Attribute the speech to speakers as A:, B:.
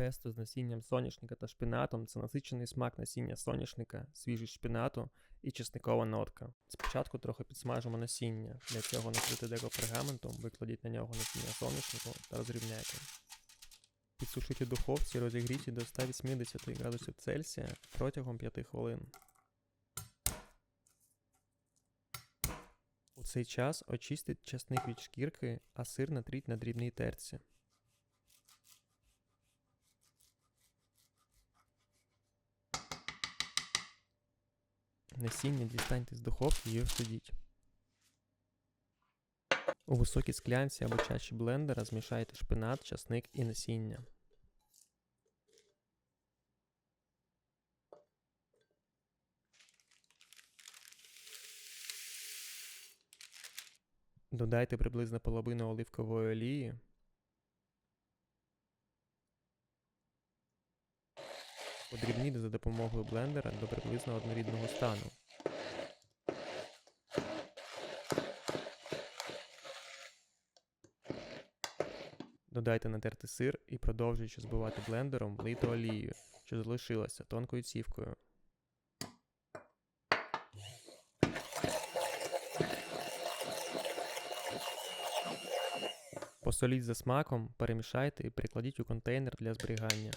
A: Песто з насінням соняшника та шпинатом це насичений смак насіння соняшника, свіжість шпинату і чесникова нотка. Спочатку трохи підсмажимо насіння. Для цього накрити деко пергаментом, викладіть на нього насіння соняшнику та розрівняйте. Підсушіть у духовці, розігріті до 180 градусів Цельсія протягом 5 хвилин. У цей час очистіть часник від шкірки, а сир натріть на дрібній терці. Насіння дістаньте з духовки і остудіть. У високій склянці або чаші блендера змішайте шпинат, часник і насіння. Додайте приблизно половину оливкової олії. Подрібніть за допомогою блендера до приблизно однорідного стану. Додайте натертий сир і продовжуючи збивати блендером, влийте олію, що залишилася тонкою цівкою. Посоліть за смаком, перемішайте і перекладіть у контейнер для зберігання.